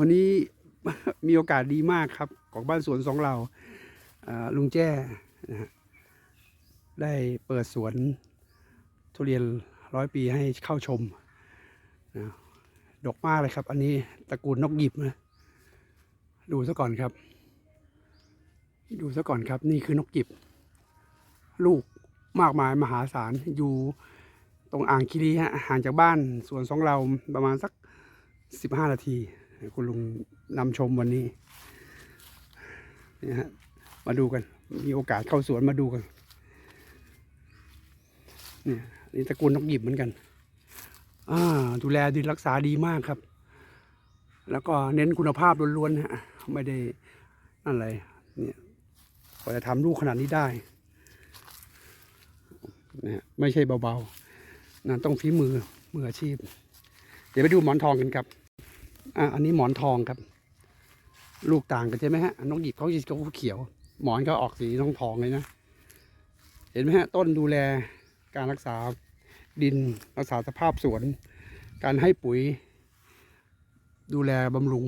วันนี้มีโอกาสดีมากครับ ของบ้านสวนสองเราลุงแจ้นะฮะได้เปิดสวนทุเรียนร้อยปีให้เข้าชมนะดกมากเลยครับ อันนี้ตระกูลนกหยิบนะดูซะก่อนครับ ดูซะก่อนครับ นี่คือนกหยิบ ลูกมากมายมหาศาลอยู่ตรงอ่างคีรีฮะห่างจากบ้านสวนสองเราประมาณสักสิบห้านาที คุณลุงนำชมวันนี้นี่ฮะมาดูกัน มีโอกาสเข้าสวนมาดูกันเนี่ยนี่ตระกูลนกหยิบเหมือนกัน อ่า ดูแลดีรักษาดีมากครับ แล้วก็เน้นคุณภาพล้วนๆฮะไม่ได้นั่นอะไรเนี่ยกว่าจะทำลูกขนาดนี้ได้นะฮะไม่ใช่เบาๆนะต้องฝีมือมืออาชีพ เดี๋ยวไปดูหมอนทองกันครับ อะอันนี้หมอนทองครับ ลูกต่างกันใช่ไหมฮะนกหยิบเขาเขาเขียว หมอนก็ออกสีทองทองเลยนะ เห็นไหมฮะต้นดูแลการรักษาดินรักษาสภาพสวน การให้ปุ๋ย ดูแลบำรุง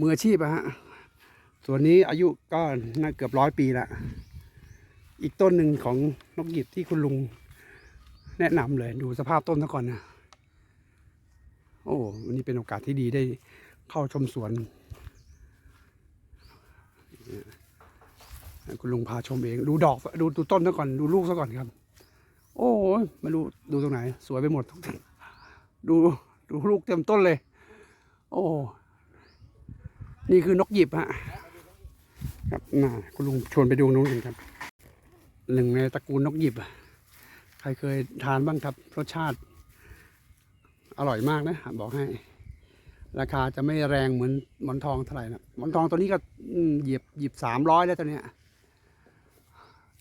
มืออาชีพอะฮะส่วนนี้อายุก็น่าเกือบร้อยปีละอีกต้นหนึ่งของนกหยิบที่คุณลุงแนะนำเลยดูสภาพต้นซะก่อนนะ โอ้วันนี้เป็นโอกาสที่ดีได้เข้าชมสวน คุณลุงพาชมเอง ดูดอกดูดูต้นซะก่อนดูลูกซะก่อนครับ โอ้ยไม่รู้ดูตรงไหน สวยไปหมดทุกทีดูดูลูกเต็มต้นเลย โอ้นี่คือนกหยิบฮะครับน่าคุณลุงชวนไปดูนู้นกันครับหนึ่งในตระกูลนกหยิบอะใครเคยทานบ้างครับ รสชาติ อร่อยมากนะบอกให้ ราคาจะไม่แรงเหมือนหมอนทองเท่าไหร่นะหมอนทองตัวนี้ก็อืมเหยียบหยิบสามร้อยแล้วตัวเนี้ย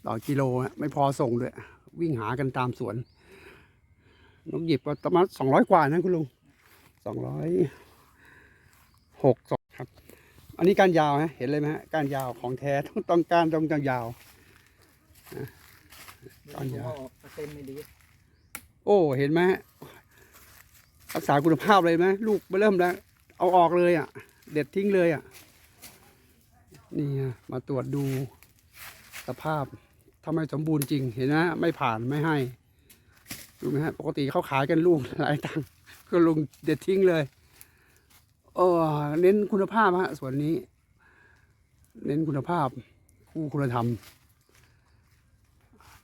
ต่อกิโลอะไม่พอส่งด้วย วิ่งหากันตามสวนนกหยิบก็ประมาณสองร้อยกว่านะคุณลุงสองร้อยหกสองครับ อันนี้การยาวฮะเห็นเลยไหมฮะการยาวของแท้ต้องต้องการต้องยาวนะการยาวเปอร์เซ็นต์ไม่ดีโอ้เห็นไหม รักษาคุณภาพเลยไหมลูกไปเริ่มแล้ว เอาออกเลยอะ เด็ดทิ้งเลยอะ นี่มาตรวจดูสภาพถ้าไมสมบูรณ์จริงเห็นนะไม่ผ่านไม่ให้ดูไหมฮะปกติเขาขายกันลูกหลายตังก็ลงเด็ดทิ้งเลยเออเน้นคุณภาพฮะส่วนนี้ เน้นคุณภาพคู่คุณธรรม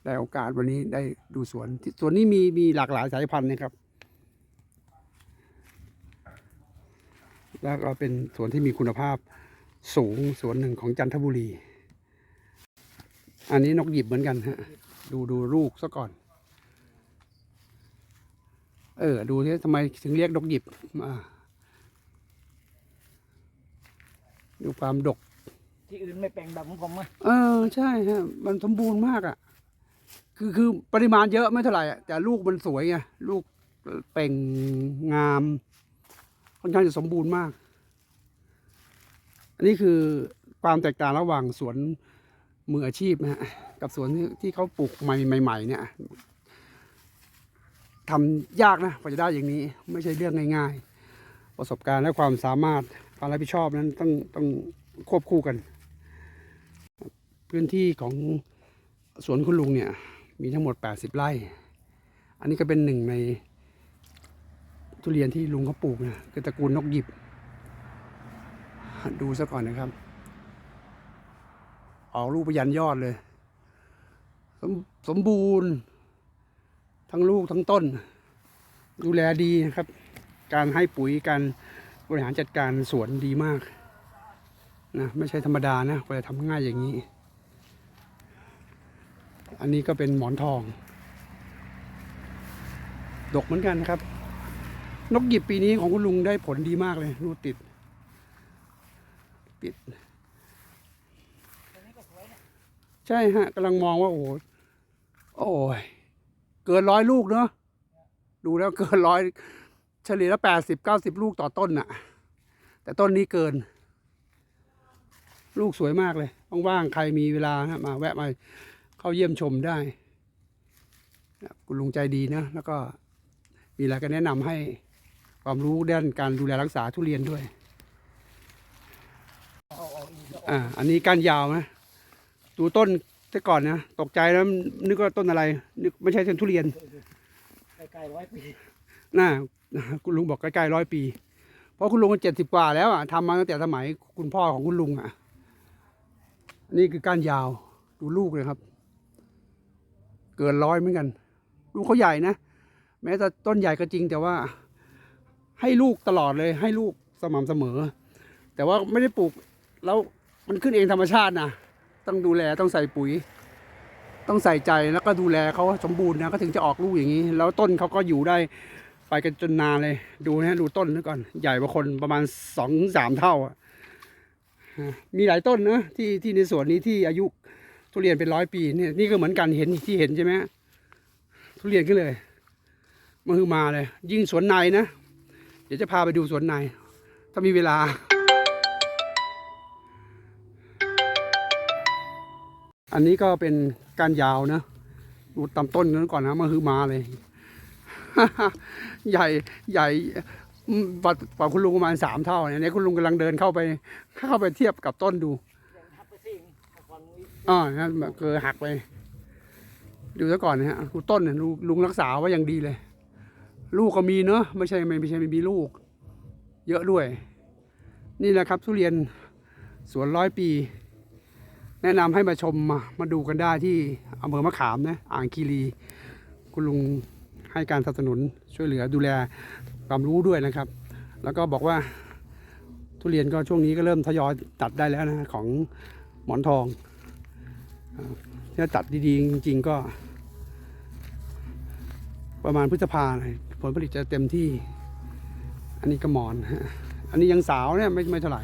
ได้โอกาสวันนี้ได้ดูสวนที่สวนนี้มีมีหลากหลายสายพันธุ์นะครับ แล้วก็เป็นสวนที่มีคุณภาพสูงสวนหนึ่งของจันทบุรี อันนี้นกหยิบเหมือนกันฮะ ดูดูลูกซะก่อน เออ ดูที่ทำไมถึงเรียกนกหยิบมาดูความดก ที่อื่นไม่แปลงแบบของผมอะเออ ใช่ฮะ มันสมบูรณ์มากอะ่ะ คือคือปริมาณเยอะไม่เท่าไหร่อะแต่ลูกมันสวยไงลูกเป่งงาม ค่อนข้างจะสมบูรณ์มาก อันนี้คือความแตกต่างระหว่างสวนมืออาชีพนะฮะกับสวนที่เขาปลูกใหม่ใหม่ ๆ เนี่ยทำยากนะกว่าจะได้อย่างนี้ ไม่ใช่เรื่องง่าย ๆ ประสบการณ์และความสามารถความรับผิดชอบนั้นต้องต้องควบคู่กัน พื้นที่ของสวนคุณลุงเนี่ย มีทั้งหมด 80 ไร่ อันนี้ก็เป็นหนึ่งใน ทุเรียนที่ลุงเขาปลูกเนะคือตระกูลนกหยิบ ดูซะก่อนนะครับ ออกลูกไปยันยอดเลย สมสมบูรณ์ ทั้งลูกทั้งต้น ดูแลดีนะครับ การให้ปุ๋ยการบริหารจัดการสวนดีมากนะไม่ใช่ธรรมดานะกว่าจะทำง่ายอย่างนี้ อันนี้ก็เป็นหมอนทอง ดกเหมือนกันนะครับ นกหยิบปีนี้ของคุณลุงได้ผลดีมากเลยดูติดติด ใช่ฮะกำลังมองว่าโอ้โหโอ้ยเกินร้อยลูกเนาะดูแล้วเกินร้อยเฉลี่ยแล้วแปดสิบเก้าสิบลูกต่อต้นน่ะ แต่ต้นนี้เกิน ลูกสวยมากเลยว่างๆใครมีเวลานะมาแวะมาเข้าเยี่ยมชมได้คุณลุงใจดีนะ แล้วก็มีอะไรก็แนะนำให้ ความรู้ด้านการดูแลรักษาทุเรียนด้วยเอาออกอีกก็ออกอ่า อันนี้ก้านยาวนะ ดูต้นแต่ก่อนนะ ตกใจแล้วนึกว่าต้นอะไร นึกไม่ใช่ต้นทุเรียน ใกล้ๆร้อยปี น่า คุณลุงบอกใกล้ๆร้อยปี เพราะคุณลุงเจ็ดสิบกว่าแล้วอะทำมาตั้งแต่สมัยคุณพ่อของคุณลุงอะ นี่คือก้านยาว ดูลูกเลยครับ เกินร้อยเหมือนกัน ลูกเขาใหญ่นะ แม้แต่ต้นใหญ่ก็จริงแต่ว่า ให้ลูกตลอดเลย ให้ลูกสม่ำเสมอ แต่ว่าไม่ได้ปลูกแล้วมันขึ้นเองธรรมชาตินะต้องดูแลต้องใส่ปุ๋ย ต้องใส่ใจแล้วก็ดูแลเขาสมบูรณ์นะก็ถึงจะออกลูกอย่างนี้ แล้วต้นเขาก็อยู่ได้ไปกันจนนานเลย ดูนะดูต้นนี่ก่อน ใหญ่กว่าคนประมาณสองสามเท่ามีหลายต้นนะที่ที่ในสวนนี้ที่อายุทุเรียนเป็นร้อยปีเนี่ยนี่ก็เหมือนกันเห็นที่เห็นใช่ไหมทุเรียนขึ้นเลยมันคือมาเลย ยิ่งสวนในนะ เดี๋ยวจะพาไปดูสวนใน ถ้ามีเวลา อันนี้ก็เป็นก้านยาวนะดูตำต้นนั้นก่อนนะมาคือมาเลย ใหญ่ใหญ่อืมกว่าคุณลุงประมาณสามเท่าเนี่ยนี่คุณลุงกำลังเดินเข้าไปเข้าไปเทียบกับต้นดูอาก่อนอีกอ่านั่นแบบคือหักไป ดูซะก่อนนะฮะดูต้นเนี่ยลุงลุงรักษาไว้อย่างดีเลย ลูกก็มีเนอะไม่ใช่ไม่ไม่ใช่ไม่มีลูก เยอะด้วย นี่แหละครับทุเรียนสวนร้อยปี แนะนำให้มาชมมามาดูกันได้ที่อำเภอมะขามนะอ่างคีรี คุณลุงให้การสนับสนุนช่วยเหลือดูแลความรู้ด้วยนะครับ แล้วก็บอกว่าทุเรียนก็ช่วงนี้ก็เริ่มทยอยตัดได้แล้วนะของหมอนทองถ้าตัดดีๆจริง ๆ ก็ ประมาณพฤษภาเลย ผลผลิตจะเต็มที่ อันนี้ก็หมอนฮะอันนี้ยังสาวเนี่ยไม่ไม่เท่าไหร่